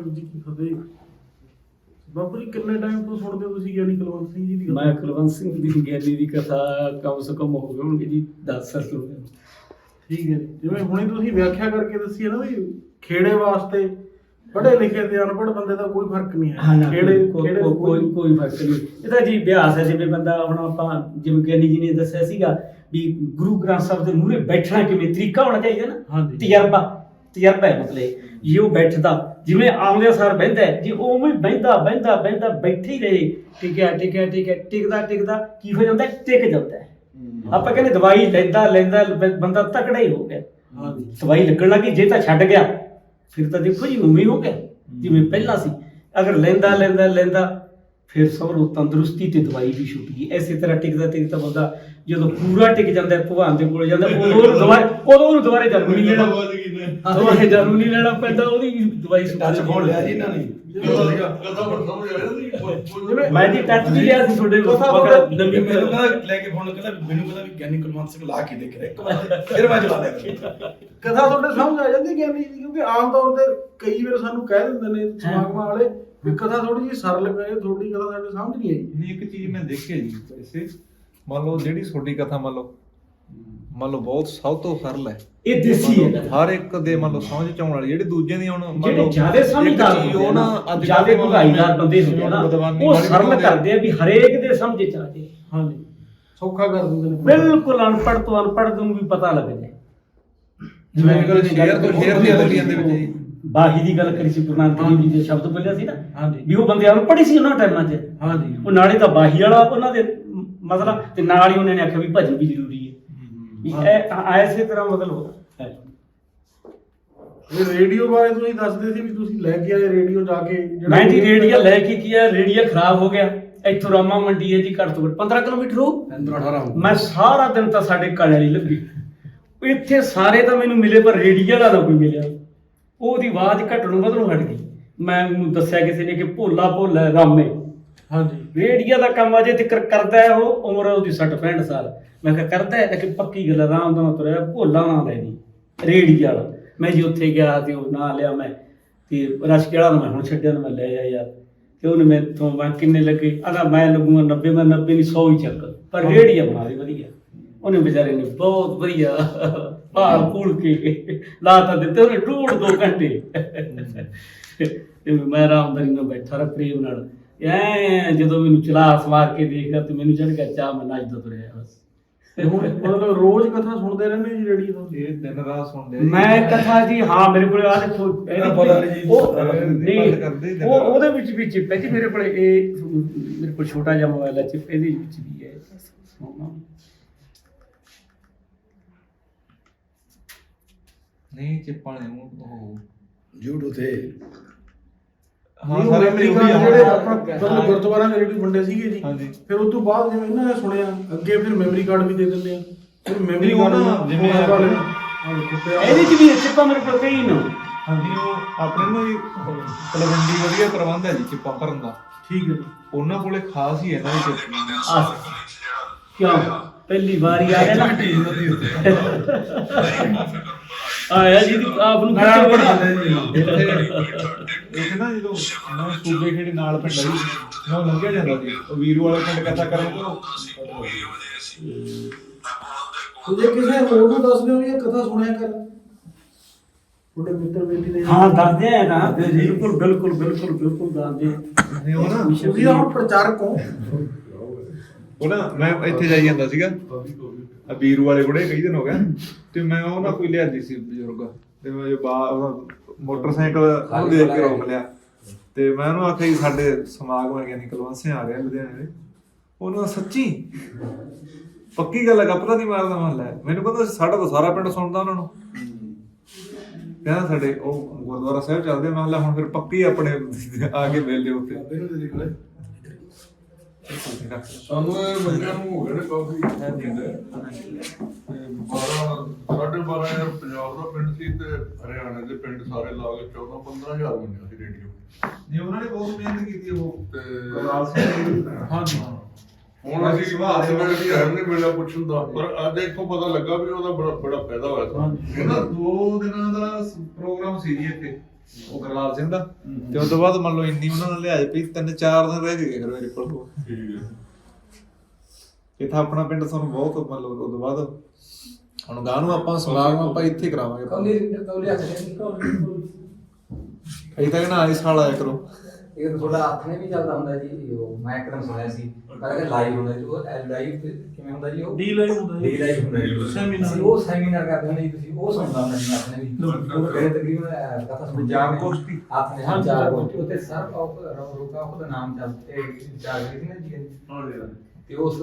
ਵਾਹਿਗੁਰੂ ਜੀ ਕੀ ਫਤਿਹ। ਬਾਪੂ ਜੀ ਕਿੰਨੇ ਟਾਈਮ ਤੋਂ ਸੁਣਦੇ ਹੋ ਤੁਸੀਂ ਗਿਆਨੀ ਕੁਲਵੰਤ ਸਿੰਘ ਜੀ ਦੀ ਮੈਂ ਕੁਲਵੰਤ ਸਿੰਘ ਦੀ ਗਿਆਨੀ ਦੀ ਕਥਾ ਕਮ ਸੇ ਕਮ ਹੋ ਗਏ ਹੋਣਗੇ ਜੀ 10 ਸਾਲ ਗਏ ਠੀਕ ਹੈ। ਜਿਵੇਂ ਹੁਣੇ ਤੁਸੀਂ ਵਿਆਖਿਆ ਕਰਕੇ ਦੱਸੀ ਹੈ ਨਾ ਵੀ ਖੇੜੇ ਵਾਸਤੇ ਪੜ੍ਹੇ ਲਿਖੇ ਤੇ ਅਨਪੜ੍ਹ ਬੰਦੇ ਦਾ ਕੋਈ ਫ਼ਰਕ ਨਹੀਂ ਹਾਂ। ਖੇੜੇ ਕੋਈ ਕੋਈ- ਫ਼ਰਕ ਨਹੀਂ। ਇਹਦਾ ਜੀ ਅਭਿਆਸ ਹੈ ਜਿਵੇਂ ਬੰਦਾ ਹੁਣ ਆਪਾਂ ਜਿਵੇਂ ਗਿਆਨੀ ਜੀ ਨੇ ਦੱਸਿਆ ਸੀਗਾ ਵੀ ਗੁਰੂ ਗ੍ਰੰਥ ਸਾਹਿਬ ਦੇ ਮੂਹਰੇ ਬੈਠਣਾ ਕਿਵੇਂ ਤਰੀਕਾ ਹੋਣਾ ਚਾਹੀਦਾ ਨਾ। ਤਜਰਬਾ। ਤਜਰਬਾ ਹੈ ਮਤਲਬ। ਜੇ ਉਹ ਬੈਠਦਾ ਜਿਵੇਂ ਆਉਂਦੇ ਸਾਰ ਬਹਿੰਦਾ ਹੈ, ਜੇ ਉਵੇਂ ਹੀ ਬਹਿੰਦਾ ਬਹਿੰਦਾ ਬਹਿੰਦਾ ਬੈਠੇ ਹੀ ਰਹੇ ਟਿਕਿਆ ਟਿਕਿਆ ਟਿਕਿਆ ਟਿਕਦਾ ਟਿਕਦਾ ਕੀ ਹੋ ਜਾਂਦਾ ਹੈ? ਟਿਕ ਜਾਂਦਾ ਹੈ। ਆਪਾਂ ਕਹਿੰਦੇ ਦਵਾਈ ਲੈਂਦਾ ਲੈਂਦਾ ਬ- ਬੰਦਾ ਤਕੜਾ ਹੀ ਹੋ ਗਿਆ ਦਵਾਈ ਲੱਗਣ ਲੱਗੀ ਜੇ ਤਾਂ ਛੱਡ ਗਿਆ ਫਿਰ ਤਾਂ ਦੇਖੋ ਜੀ ਉਵੇਂ ਹੀ ਹੋ ਗਿਆ ਜਿਵੇਂ ਪਹਿਲਾਂ ਸੀ ਅਗਰ ਲੈਂਦਾ ਲੈਂਦਾ ਲੈਂਦਾ ਫਿਰ ਸਭਰੋ ਤੰਦਰੁਸਤੀ ਤੇ ਦਵਾਈ ਵੀ ਛੁੱਟ ਗਈ। ਐਸੇ ਤਰ੍ਹਾਂ ਟਿਕਦਾ ਟਿਕਦਾ ਬੰਦਾ ਜਦੋਂ ਪੂਰਾ ਟਿਕ ਜਾਂਦਾ ਹੈ, ਭਗਵਾਨ ਦੇ ਕੋਲ ਜਾਂਦਾ ਉਦੋਂ ਉਹਨੂੰ ਦੁਬਾਰਾ ਉਦੋਂ ਉਹਨੂੰ ਦੁਬਾਰੇ ਜਨਮ ਨਹੀਂ ਲੈਣਾ। ਦੁਬਾਰੇ ਜਨਮ ਨਹੀਂ ਲੈਣਾ। ਪੈਂਦਾ ਉਹਦੀ ਵੀ ਦਵਾਈ ਛੁੱਟ ਟੱਚ ਫੋਨ ਹੈ। ਲਿਆ ਜੀ ਇਹਨਾਂ ਨੇ। ਮੈਂ ਜੀ ਟੱਚ ਵੀ ਲਿਆ ਸੀ ਤੁਹਾਡੇ ਤੁਹਾਡੇ- ਲੰਬੀ ਮੈਨੂੰ ਕਹਿੰਦਾ ਲੈ ਕੇ ਫੋਨ ਕਹਿੰਦਾ ਮੈਨੂੰ ਕਹਿੰਦਾ ਵੀ ਗਿਆਨੀ ਕੁਲਵੰਤ ਸਿੰਘ ਲਾ ਕੇ ਦੇਖ ਰਿਹਾ ਇੱਕ ਵਾਰ ਫਿਰ ਮੈਂ ਚਲਾ ਲਿਆ। ਕਥਾ ਤੁਹਾਡੇ ਸਮਝ ਆ ਜਾਂਦੀ ਗਿਆਨੀ ਜੀ ਕਿਉਂਕਿ ਆਮ ਤੌਰ ਤੇ ਕਈ ਵਾਰ ਸਾਨੂੰ ਕਹਿ ਦਿੰਦੇ ਨੇ ਸਮਾਗਮਾਂ ਵਾਲੇ ਵੀ ਕਥਾ ਥੋੜੀ ਜਿਹੀ ਸਰਲ ਕਹੇ ਤੁਹਾਡੀ ਕਥਾ ਸਾਡੇ ਸਮਝ ਨਹੀਂ ਆਈ। ਨਹੀਂ ਇੱਕ ਚੀਜ਼ ਮੈਂ ਦੇਖੀ ਜੀ ਵੈਸੇ। ਮੰਨ ਲਓ ਜਿਹੜੀ ਤੁਹਾਡੀ ਕਥਾ ਮੰਨ ਲਓ ਮੰਨ ਲਓ ਬਹੁਤ ਸਭ ਤੋਂ ਸਰਲ ਹੈ। ਇਹ ਦੇਸੀ ਹੈ। ਹਰ ਇੱਕ ਦੇ ਮੰਨ ਲਓ ਸਮਝ ਚ ਆਉਣ ਵਾਲੀ ਜਿਹੜੇ ਦੂਜੇ ਦੀ ਹੁਣ ਮੰਨ ਜਿਹੜੇ ਲਓ ਜ਼ਿਆਦਾ ਸਮਝਦਾਰ ਹੁੰਦੇ ਉਹ ਨਾ ਅੱਜ ਜ਼ਿਆਦਾ ਭਗਾਈਦਾਰ ਬੰਦੇ ਹੁੰਦੇ ਨਾ ਉਹ ਸਰਲ ਕਰਦੇ ਆ ਵੀ ਹਰੇਕ ਦੇ ਸਮਝ ਚ ਆ ਜੇ। ਹਾਂਜੀ। ਸੌਖਾ ਕਰ ਦਿੰਦੇ ਨੇ ਬਿਲਕੁਲ ਅਨਪੜ੍ਹ ਤੋਂ ਅਨਪੜ੍ਹ ਨੂੰ ਵੀ ਪਤਾ ਲੱਗ ਜਾਏ। ਜਿਵੇਂ ਸ਼ੇਰ ਤੋਂ ਸ਼ੇਰ ਦੀਆਂ ਬੋਲੀਆਂ ਦੇ ਵਿੱਚ ਜੀ। ਬਾਹੀ ਦੀ ਗੱਲ ਕਰੀ ਸੀ ਗੁਰੂ ਨਾਨਕ ਦੇਵ ਜੀ ਦੇ ਸ਼ਬਦ ਬੋਲਿਆ ਸੀ ਨਾ ਹਾਂਜੀ। ਵੀ ਉਹ ਬੰਦੇ ਅਨਪੜ੍ਹ ਹੀ ਸੀ ਉਹਨਾਂ ਟਾਈਮਾਂ 'ਚ। ਹਾਂਜੀ। ਉਹ ਨਾਲੇ ਤਾਂ ਬਾਹੀ ਵਾਲਾ ਉਹਨਾਂ ਦੇ ਮਤਲਬ ਤੇ ਨਾਲ ਹੀ ਉਹਨਾਂ ਨੇ ਆਖਿਆ ਵੀ ਭਜਨ ਵੀ ਜ਼ਰੂਰੀ ਹੈ। ਵੀ ਇਹ ਐਸੇ ਤਰ੍ਹਾਂ ਮਤਲਬ ਹੈ। ਇਹ ਰੇਡੀਓ ਬਾਰੇ ਤੁਸੀਂ ਦੱਸਦੇ ਸੀ ਵੀ ਤੁਸੀਂ ਲੈ ਕੇ ਆਏ ਰੇਡੀਓ ਜਾ ਕੇ ਜਿਹੜਾ- ਮੈਂ ਜੀ ਰੇਡੀਆ ਲੈ ਕੇ ਗਿਆ ਰੇਡੀਆ ਖਰਾਬ ਹੋ ਗਿਆ। ਇੱਥੋਂ ਰਾਮਾ ਮੰਡੀ ਹੈ ਜੀ ਘੱਟ ਤੋਂ ਘੱਟ। 15 ਕਿਲੋਮੀਟਰ ਹੋ? 18 ਮੈਂ ਸਾਰਾ ਦਿਨ ਤਾਂ ਸਾਡੇ ਕਾਲੇ ਵਾਲੀ ਲੱਗੀ ਇੱਥੇ ਸਾਰੇ ਤਾਂ ਮੈਨੂੰ ਮਿਲੇ ਪਰ ਰੇਡੀਆ ਵਾਲਾ ਨਾ ਕੋਈ ਮਿਲਿਆ ਉਹਦੀ ਆਵਾਜ਼ ਘਟਣੋਂ ਵਧਣੋਂ ਹਟ ਗਈ। ਮੈਂ ਉਹਨੂੰ ਦੱਸਿਆ ਕਿਸੇ ਨੇ ਕਿ ਭੋਲਾ ਭੋਲਾ ਹੈ ਰਾਮੇ। ਹਾਂਜੀ। ਰੇਡੀਆ ਦਾ ਕੰਮ ਅਜੇ ਤੱਕ ਕਰਦਾ ਹੈ ਉਹ ਉਮਰ ਉਹਦੀ 60 65 ਸਾਲ। ਮੈਂ ਕਿਹਾ ਕਰਦਾ ਹੈ ਕਿ ਪੱਕੀ ਗੱਲ ਹੈ, ਆਰਾਮ ਨਾਲ ਤੁਰਿਆ ਭੋਲਾ ਨਾ ਲੈ ਦੀ ਰੇਡੀਆ ਵਾਲਾ। ਮੈਂ ਜੀ ਉੱਥੇ ਗਿਆ ਤੇ ਉਹ ਨਾਂ ਲਿਆ ਮੈਂ ਤੇ ਰਸ਼ਕੇ ਵਾਲਾ ਨੂੰ ਮੈਂ ਹੁਣ ਛੱਡਿਆ ਨੂੰ ਮੈਂ ਲੈ ਆ ਯਾਰ। ਤੇ ਉਹਨੇ ਮੈਂ ਤੋਂ ਮੈਂ ਕਿੰਨੇ ਲੱਗੇ? ਅਗਾ ਮੈਂ ਲੱਗੂਗਾ 90 ਮੈਂ 90 ਨਹੀਂ 100 ਹੀ ਚੱਕ। ਪਰ ਰੇਡੀਆ ਬਣਾ ਦੇ ਵਧੀਆ। ਉਹਨੇ ਵਿਚਾਰੇ ਨੇ ਬਹੁਤ ਵਧੀਆ ਭਾਲ ਪੂਲ ਕੇ ਲਾਤਾ ਦਿੱਤੇ ਉਹਨੇ ਡੂੜ ਦੋ ਘੰਟੇ। ਤੇ ਮੈਂ ਆਰਾਮਦਾਰੀ ਨਾਲ ਬੈਠਾ ਰ ਪ੍ਰੇਮ ਨਾਲ। ਐ ਜਦੋਂ ਮੈਨੂੰ ਚਲਾ ਸਵਾਰ ਕੇ ਦੇਖਦਾ ਤੇ ਮੈਨੂੰ ਚੜ ਗਿਆ ਚਾਹ ਮੈਂ ਨੱਚਦਾ ਤੁਰਿਆ ਬਸ। ਤੇ ਹੁਣ ਮਤਲਬ ਰੋਜ਼ ਕਥਾ ਸੁਣਦੇ ਰਹਿੰਦੇ ਜੀ ਰੇਡੀਓ ਤੋਂ? ਇਹ ਦਿਨ ਰਾਤ ਸੁਣਦੇ ਆ ਜੀ। ਮੈਂ ਕਥਾ ਜੀ ਹਾਂ ਮੇਰੇ ਕੋਲ ਆ ਦੇਖੋ ਇਹਦੇ ਪਤਾ ਨਹੀਂ ਜੀ, ਉਹ। ਉਹਦੇ ਵਿੱਚ ਵੀ ਚਿੱਪ ਹੈ ਜੀ ਮੇਰੇ ਕੋਲ ਇਹ ਮੇਰੇ ਕੋਲ ਛੋਟਾ ਜਿਹਾ ਮੋਬਾਈਲ ਹੈ ਚਿੱਪ ਇਹਦੇ ਵਿੱਚ ਵੀ ਹੈ। ਨਹੀਂ ਚਿੱਪਾਂ ਨੇ ਉਹ YouTube ਤੇ। ਹਾਂ ਸਾਰੇ ਅਮਰੀਕਾ ਮੇਰੇ ਜਿਹੜੇ ਆਪਾਂ ਮਤਲਬ ਗੁਰਦੁਆਰਾ ਦੇ ਰੇਡੀਓ ਵੰਡੇ ਸੀਗੇ ਜੀ। ਹਾਂਜੀ। ਫਿਰ ਉਸ ਤੋਂ ਬਾਅਦ ਜਿਵੇਂ ਇਹਨਾਂ ਨੇ ਸੁਣਿਆ ਅੱਗੇ ਫਿਰ ਮੈਮਰੀ ਕਾਰਡ ਵੀ ਦੇ ਦਿੰਦੇ ਆ। ਫਿਰ ਮੈਮਰੀ ਉਹ ਨਾ ਜਿਵੇਂ ਆਪਣੇ- ਆਹ। ਇਹਦੇ ਚ ਵੀ ਚਿੱਪਾਂ ਮੇਰੇ ਕੋਲ ਕਈ ਨੇ। ਹਾਂਜੀ ਉਹ ਆਪਣੇ ਨੂੰ ਜੀ ਤਲਵੰਡੀ ਵਧੀਆ ਪ੍ਰਬੰਧ ਹੈ ਜੀ ਚਿੱਪਾਂ ਭਰਨ ਦਾ। ਠੀਕ ਹੈ ਉਹਨਾਂ ਕੋਲੇ ਖਾਸ ਹੀ ਹੈ ਇਹਨਾਂ ਦੀ ਚਿੱਪ। ਆ ਕਿਉਂ? ਪਹਿਲੀ ਵਾਰੀ ਆ ਗਿਆ ਨਾ ਆਇਆ ਜੀ ਦੀ ਆਪ ਨੂੰ ਪੜ੍ਹਾ ਬਣਾ ਲਿਆ ਜੀ। ਇੱਕ ਨਾ ਜਦੋਂ ਮੈਂ ਸੂਬੇ ਖੇੜੀ ਨਾਲ ਪਿੰਡ ਆਈ ਮੈਂ ਉਹ ਲੰਘਿਆ ਜਾਂਦਾ ਸੀ ਉਹ ਵੀਰੂ ਵਾਲੇ ਪਿੰਡ ਕਥਾ ਕਰਨ ਤੋਂ ਤੇ ਜੇ ਕਿਸੇ ਹੋਰ ਨੂੰ ਦੱਸਦੇ ਹੋ ਵੀ ਇਹ ਕਥਾ ਸੁਣਿਆ ਕਰ। ਤੁਹਾਡੇ ਮਿੱਤਰ ਬੇਟੀ ਦੇ ਹਾਂ ਦੱਸਦੇ ਆ ਨਾ। ਬਿਲਕੁਲ ਬਿਲਕੁਲ ਬਿਲਕੁਲ ਬਿਲਕੁਲ ਦੱਸਦੇ ਉਹ ਨਾ ਤੁਸੀਂ ਤਾਂ ਹੁਣ ਪ੍ਰਚਾਰਕ ਹੋ। ਉਹ ਨਾ ਮੈਂ ਇੱਥੇ ਜਾਈ ਜਾਂਦਾ ਸੀਗਾ। ਆ ਵੀਰੂ ਵਾਲੇ ਬੁੜੇ ਕਈ ਦਿਨ ਹੋ ਗਏ। ਤੇ ਮੈਂ ਉਹ ਨਾ ਕੋਈ ਲਿਆਂਦੀ ਸੀ ਬਜ਼ੁਰਗ। ਤੇ ਮੈਂ ਜੋ ਬਾ ਉਹਦਾ ਮੋਟਰਸਾਈਕਲ ਉਹ ਦੇਖ ਕੇ ਰੋਕ ਲਿਆ। ਤੇ ਮੈਂ ਉਹਨੂੰ ਆਖਿਆ ਜੀ ਸਾਡੇ ਸਮਾਗਮ ਹੈ ਗਿਆਨੀ ਕੁਲਵੰਤ ਆ ਰਿਹਾ ਲੁਧਿਆਣੇ ਦੇ। ਉਹਨੂੰ ਸੱਚੀ? ਪੱਕੀ ਗੱਲ ਹੈ ਪਤਾ ਨਹੀਂ ਮਾਰਦਾ ਮਹੱਲਾ ਹੈ ਮੈਨੂੰ ਕਹਿੰਦਾ ਸਾਡਾ ਤਾਂ ਸਾਰਾ ਪਿੰਡ ਸੁਣਦਾ ਉਹਨਾਂ ਨੂੰ। ਕਹਿੰਦਾ ਸਾਡੇ ਉਹ ਗੁਰਦੁਆਰਾ ਸਾਹਿਬ ਚੱਲਦੇ ਆ। ਮੈਂ ਕਿਹਾ ਲੈ ਹੁਣ ਫਿਰ ਪੱਕੀ ਆਪਣੇ ਆ ਕੇ ਮਿਲ ਲਿਓ ਸਾਨੂੰ ਇਹ ਬੰਦਿਆਂ ਨੂੰ ਹੋ ਗਏ ਨੇ ਕਾਫੀ ਕਹਿੰਦੇ ਤੇ 12 ਸਾਢੇ 12000 ਪੰਜਾਬ ਦਾ ਪਿੰਡ ਸੀ ਤੇ ਹਰਿਆਣਾ ਦੇ ਪਿੰਡ ਸਾਰੇ ਲਾ ਕੇ 14 15000 ਬੰਦਿਆ ਸੀ ਰੇਡੀਓ। ਨਹੀਂ ਉਹਨਾਂ ਨੇ ਬਹੁਤ ਮਿਹਨਤ ਕੀਤੀ ਉਹ। ਤੇ ਕਮਾਲ ਸਿੰਘ ਹਾਂਜੀ। ਹੁਣ ਅਸੀਂ ਸੁਭਾਅ ਦੇ ਸਵੇਰ ਦੀ ਹਰ ਨੇ ਮੇਲਾ ਪੁੱਛਣ ਦਾ। ਪਰ ਅੱਜ ਇੱਥੋਂ ਪਤਾ ਲੱਗਾ ਵੀ ਉਹਦਾ ਬੜਾ ਬੜਾ ਫਾਇਦਾ ਹੋਇਆ। ਸੀ। ਇਹਦਾ ਦੋ ਦਿਨਾਂ ਦਾ ਪ੍ਰੋਗਰਾਮ ਸੀ ਜੀ ਇੱਥੇ। ਉਹ ਕਰਲਾਲ ਸਿੰਘ ਦਾ। ਤੇ ਉਸ ਤੋਂ ਬਾਅਦ ਮੰਨ ਲਓ ਇੰਨੀ ਉਹਨਾਂ ਨਾਲ ਲਿਆਜ ਪਈ ਤਿੰਨ ਚਾਰ ਦਿਨ ਰਹਿ ਗਏ ਫਿਰ ਮੇਰੇ ਕੋਲ। ਠੀਕ ਹੈ। ਇੱਥੇ ਆਪਣਾ ਪਿੰਡ ਸਾਨੂੰ ਬਹੁਤ ਮੰਨ ਲਓ ਉਸ ਤੋਂ ਬਾਅਦ ਹੁਣ ਗਾਂ ਨੂੰ ਆਪਾਂ ਸਮਾਗਮ ਆਪਾਂ ਇੱਥੇ ਕਰਾਵਾਂਗੇ। ਕੌਲੀ ਕੌਲੀ ਹੱਥ ਦੇ ਅਜੇ ਤੱਕ ਨਾ ਇਸ ਸਾਲ ਆਇਆ ਕਰੋ। ਇਹ ਤਾਂ ਤੁਹਾਡਾ ਹੱਥ ਨੇ ਵੀ ਚੱਲਦਾ ਹੁੰਦਾ ਜੀ ਉਹ ਮੈਂ ਇੱਕਦਮ ਸੁਣਿਆ ਸੀ ਕਹਿੰਦਾ ਲਾਈਵ ਹੁੰਦਾ ਜੀ ਉਹ ਲਾਈਵ ਕਿਵੇਂ ਹੁੰਦਾ ਜੀ ਉਹ? ਡੀ ਲਾਈਵ ਹੁੰਦਾ ਡੀ ਲਾਈਵ ਹੁੰਦਾ ਜੀ। ਅਸੀਂ ਉਹ ਸੈਮੀਨਾਰ ਕਰਦੇ ਹੁੰਦੇ ਜੀ ਤੁਸੀਂ ਉਹ ਸੁਣਦਾ ਹੁੰਦਾ ਜੀ ਆਪਣੇ ਵੀ। ਉਹ ਕਹਿੰਦੇ ਤਕਰੀਬਨ ਕਥਾ ਸੁਣ ਪੰਜਾਬ ਗੋਸ਼ਟੀ। ਹੱਥ ਨੇ ਹਾਂ ਚਾਰ ਗੋਸ਼ਟੀ ਉੱਤੇ ਸਰ ਰੋਕਾ ਉਹਦਾ ਨਾਮ ਚੱਲ ਤੇ ਚਾਰ ਸੀ ਨਾ ਜੀ। ਹਾਂ ਜੀ ਤੇ ਉਸ